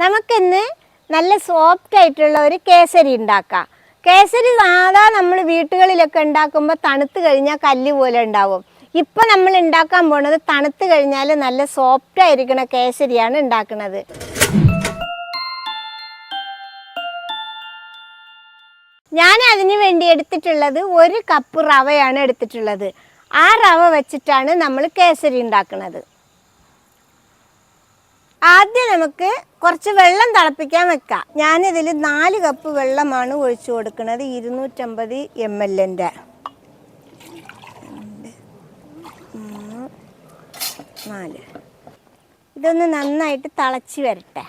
നമുക്കിന്ന് നല്ല സോഫ്റ്റ് ആയിട്ടുള്ള ഒരു കേസരി ഉണ്ടാക്കാം. കേസരി സാധാ നമ്മൾ വീട്ടുകളിലൊക്കെ ഉണ്ടാക്കുമ്പോൾ തണുത്ത് കഴിഞ്ഞാൽ കല്ല് പോലെ ഉണ്ടാവും. ഇപ്പം നമ്മൾ ഉണ്ടാക്കാൻ പോണത് തണുത്ത് കഴിഞ്ഞാൽ നല്ല സോഫ്റ്റ് ആയിരിക്കണ കേസരിയാണ് ഉണ്ടാക്കുന്നത് ഞാൻ അതിന് വേണ്ടി എടുത്തിട്ടുള്ളത് ഒരു കപ്പ് റവയാണ് എടുത്തിട്ടുള്ളത്. ആ റവ വെച്ചിട്ടാണ് നമ്മൾ കേസരി ഉണ്ടാക്കുന്നത് ആദ്യം നമുക്ക് കുറച്ച് വെള്ളം തിളപ്പിക്കാൻ വെക്കാം. ഞാനിതിൽ നാല് കപ്പ് വെള്ളമാണ് ഒഴിച്ചു കൊടുക്കുന്നത്. ഇരുന്നൂറ്റമ്പത് എം എല്ലിന്റെ നാല്. ഇതൊന്ന് നന്നായിട്ട് തിളച്ച് വരട്ടെ.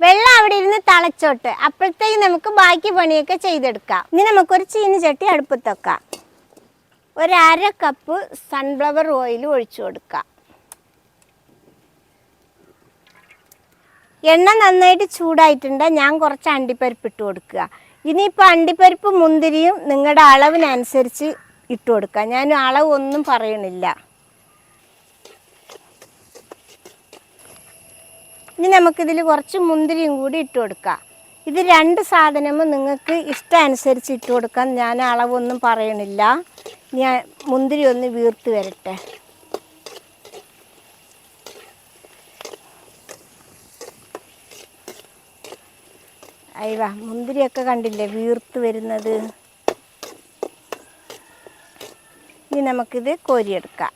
വെള്ളം അവിടെ ഇരുന്ന് തിളച്ചോട്ട്. അപ്പോഴത്തേക്ക് നമുക്ക് ബാക്കി പണിയൊക്കെ ചെയ്തെടുക്കാം. ഇനി നമുക്കൊരു ചീനിച്ചട്ടി അടുപ്പത്ത് വെക്കാം. ഒരു അര കപ്പ് സൺഫ്ലവർ ഓയിൽ ഒഴിച്ചു കൊടുക്കുക എണ്ണ നന്നായിട്ട് ചൂടായിട്ടുണ്ട്. ഞാൻ കുറച്ച് അണ്ടിപ്പരിപ്പ് ഇട്ട് കൊടുക്കുക. ഇനിയിപ്പോൾ അണ്ടിപ്പരിപ്പ് മുന്തിരിയും നിങ്ങളുടെ അളവിനനുസരിച്ച് ഇട്ട് കൊടുക്കുക. ഞാൻ അളവ് ഒന്നും പറയണില്ല. ഇനി നമുക്കിതിൽ കുറച്ച് മുന്തിരിയും കൂടി ഇട്ട് കൊടുക്കുക ഇത് രണ്ട് സാധനവും നിങ്ങൾക്ക് ഇഷ്ടമനുസരിച്ച് ഇട്ട് കൊടുക്കാൻ ഞാൻ അളവൊന്നും പറയണില്ല. ഞാൻ മുന്തിരി ഒന്ന് വീർത്ത് വരട്ടെ. അയ്യ മുന്തിരിയൊക്കെ കണ്ടില്ലേ വീർത്ത് വരുന്നത്? ഇനി നമുക്കിത് കോരിയെടുക്കാം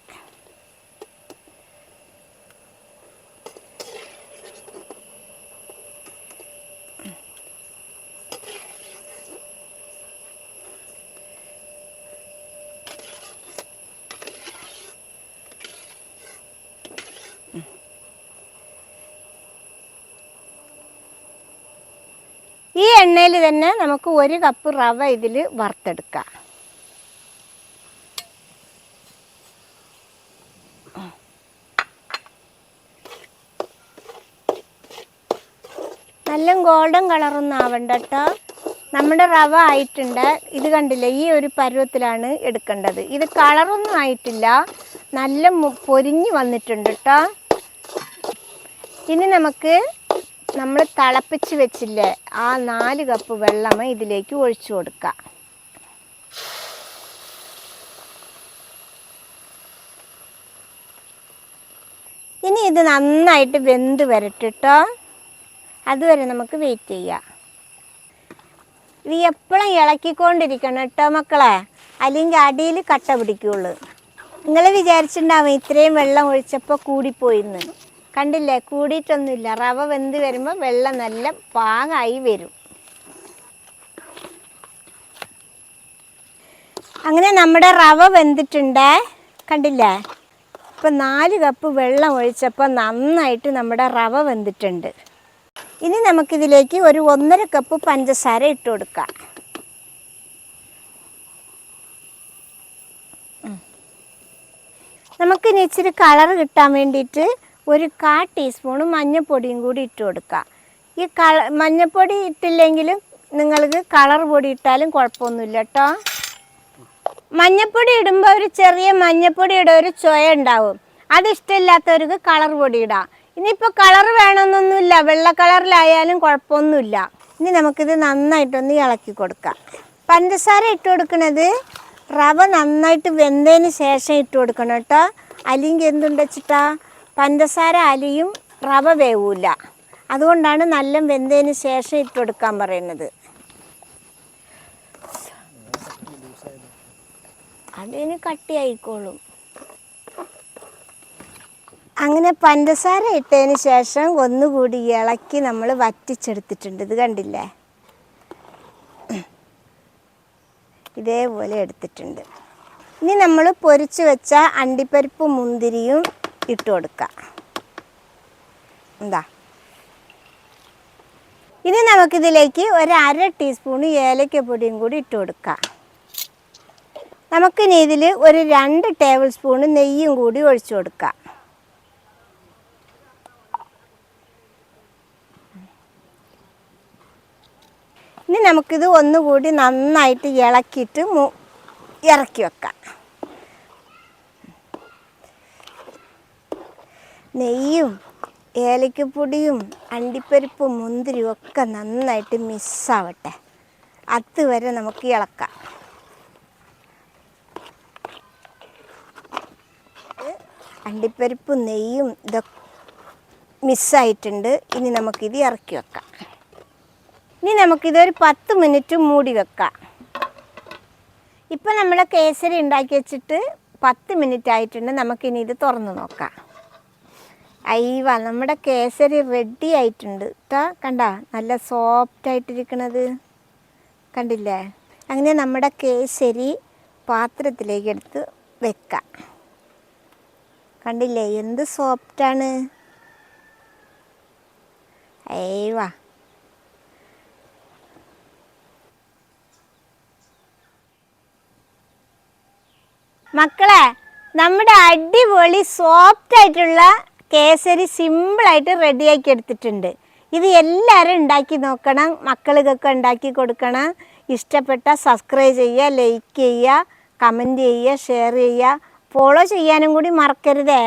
ഈ എണ്ണയിൽ തന്നെ നമുക്ക് ഒരു കപ്പ് റവ ഇതിൽ വറുത്തെടുക്കാം. നല്ല ഗോൾഡൻ കളറൊന്നും ആവണ്ട കേട്ടോ നമ്മുടെ റവ ആയിട്ടുണ്ട്. ഇത് കണ്ടില്ലേ ഈ ഒരു പരുവത്തിലാണ് എടുക്കേണ്ടത്. ഇത് കളറൊന്നും ആയിട്ടില്ല. നല്ല പൊരിഞ്ഞ് വന്നിട്ടുണ്ട് കേട്ടോ ഇനി നമുക്ക് നമ്മൾ തിളപ്പിച്ച് വെച്ചില്ലേ ആ നാല് കപ്പ് വെള്ളം ഇതിലേക്ക് ഒഴിച്ചു കൊടുക്കുക ഇനി ഇത് നന്നായിട്ട് വെന്ത് വരട്ടിട്ടോ അതുവരെ നമുക്ക് വെയിറ്റ് ചെയ്യാം. ഇത് എപ്പോഴും ഇളക്കിക്കൊണ്ടിരിക്കണം കേട്ടോ മക്കളെ. അല്ലെങ്കിൽ അടിയിൽ കട്ട പിടിക്കുള്ളൂ. നിങ്ങൾ വിചാരിച്ചിട്ടുണ്ടാവും ഇത്രയും വെള്ളം ഒഴിച്ചപ്പോൾ കൂടിപ്പോയിന്ന്. കണ്ടില്ലേ? കൂടിയിട്ടൊന്നുമില്ല. റവ വെന്ത് വരുമ്പോൾ വെള്ളം നല്ല പാങ്ങായി വരും. അങ്ങനെ നമ്മുടെ റവ വെന്തിട്ടുണ്ട്? കണ്ടില്ലേ? ഇപ്പം നാല് കപ്പ് വെള്ളം ഒഴിച്ചപ്പോൾ നന്നായിട്ട് നമ്മുടെ റവ വെന്തിട്ടുണ്ട്. ഇനി നമുക്കിതിലേക്ക് ഒരു ഒന്നര കപ്പ് പഞ്ചസാര ഇട്ട് കൊടുക്കാം. നമുക്കിനി ഇച്ചിരി കളർ കിട്ടാൻ വേണ്ടിയിട്ട് ഒരു കാ ടീസ്പൂണ് മഞ്ഞൾപ്പൊടിയും കൂടി ഇട്ട് കൊടുക്കുക. ഈ കള മഞ്ഞൾപ്പൊടി ഇട്ടില്ലെങ്കിലും നിങ്ങൾക്ക് കളർ പൊടി ഇട്ടാലും കുഴപ്പമൊന്നുമില്ല കേട്ടോ. മഞ്ഞപ്പൊടി ഇടുമ്പോൾ ഒരു ചെറിയ മഞ്ഞപ്പൊടിയുടെ ഒരു ചുയ ഉണ്ടാവും. അത് ഇഷ്ടമില്ലാത്തവർക്ക് കളർ പൊടി ഇടാം. ഇനിയിപ്പോൾ കളർ വേണമെന്നൊന്നുമില്ല. വെള്ള കളറിലായാലും കുഴപ്പമൊന്നുമില്ല. ഇനി നമുക്കിത് നന്നായിട്ടൊന്ന് ഇളക്കി കൊടുക്കാം. പഞ്ചസാര ഇട്ട് കൊടുക്കുന്നത് റവ നന്നായിട്ട് വെന്തതിന് ശേഷം ഇട്ട് കൊടുക്കണം കേട്ടോ. അല്ലെങ്കിൽ എന്തുണ്ട് വെച്ചിട്ടാ? പഞ്ചസാര അലിയും റവ വേവൂല. അതുകൊണ്ടാണ് നല്ല വെന്തതിന് ശേഷം ഇട്ട് കൊടുക്കാൻ പറയുന്നത്. അതിന് കട്ടിയായിക്കോളും. അങ്ങനെ പഞ്ചസാര ഇട്ടതിന് ശേഷം ഒന്നുകൂടി ഇളക്കി നമ്മൾ വറ്റിച്ചെടുത്തിട്ടുണ്ട്. ഇത് കണ്ടില്ലേ? ഇതേപോലെ എടുത്തിട്ടുണ്ട്. ഇനി നമ്മൾ പൊരിച്ചു വെച്ച അണ്ടിപ്പരിപ്പ് മുന്തിരിയും ഇട്ട് കൊടുക്കുക. എന്താ? ഇനി നമുക്കിതിലേക്ക് ഒരു അര ടീസ്പൂൺ ഏലക്കപ്പൊടിയും കൂടി ഇട്ട് കൊടുക്കാം നമുക്കിനി ഇതിൽ ഒരു രണ്ട് ടേബിൾ സ്പൂൺ നെയ്യും കൂടി ഒഴിച്ചു കൊടുക്കാം ഇനി നമുക്കിത് ഒന്നുകൂടി നന്നായിട്ട് ഇളക്കിയിട്ട് ഇറക്കി വെക്കാം. നെയ്യും ഏലക്കപ്പൊടിയും അണ്ടിപ്പരിപ്പും മുന്തിരിയും ഒക്കെ നന്നായിട്ട് മിസ്സാവട്ടെ അതുവരെ നമുക്ക് ഇളക്കാം. അണ്ടിപ്പരിപ്പും നെയ്യും ഇതൊക്കെ മിസ്സായിട്ടുണ്ട് ഇനി നമുക്കിത് ഇറക്കി വെക്കാം. ഇനി നമുക്കിതൊരു പത്ത് മിനിറ്റ് മൂടി വെക്കാം. ഇപ്പം നമ്മൾ കേസരി ഉണ്ടാക്കി വെച്ചിട്ട് പത്ത് മിനിറ്റ് ആയിട്ടുണ്ട്. നമുക്കിനി ഇത് തുറന്ന് നോക്കാം. അയ്യവ നമ്മുടെ കേസരി റെഡി ആയിട്ടുണ്ട്. കേട്ടോ കണ്ട നല്ല സോഫ്റ്റ് ആയിട്ടിരിക്കണത്. കണ്ടില്ലേ? അങ്ങനെ നമ്മുടെ കേസരി പാത്രത്തിലേക്ക് എടുത്ത് വെക്കാം. കണ്ടില്ലേ? എന്ത് സോഫ്റ്റാണ് അയ്യവാ മക്കളെ നമ്മുടെ അടിപൊളി സോഫ്റ്റ് ആയിട്ടുള്ള കേസരി സിമ്പിളായിട്ട് റെഡിയാക്കി എടുത്തിട്ടുണ്ട്. ഇത് എല്ലാവരും ഉണ്ടാക്കി നോക്കണം മക്കൾക്കൊക്കെ ഉണ്ടാക്കി കൊടുക്കണം. ഇഷ്ടപ്പെട്ട സബ്സ്ക്രൈബ് ചെയ്യുക ലൈക്ക് ചെയ്യുക കമന്റ് ചെയ്യുക ഷെയർ ചെയ്യുക. ഫോളോ ചെയ്യാനും കൂടി മറക്കരുതേ.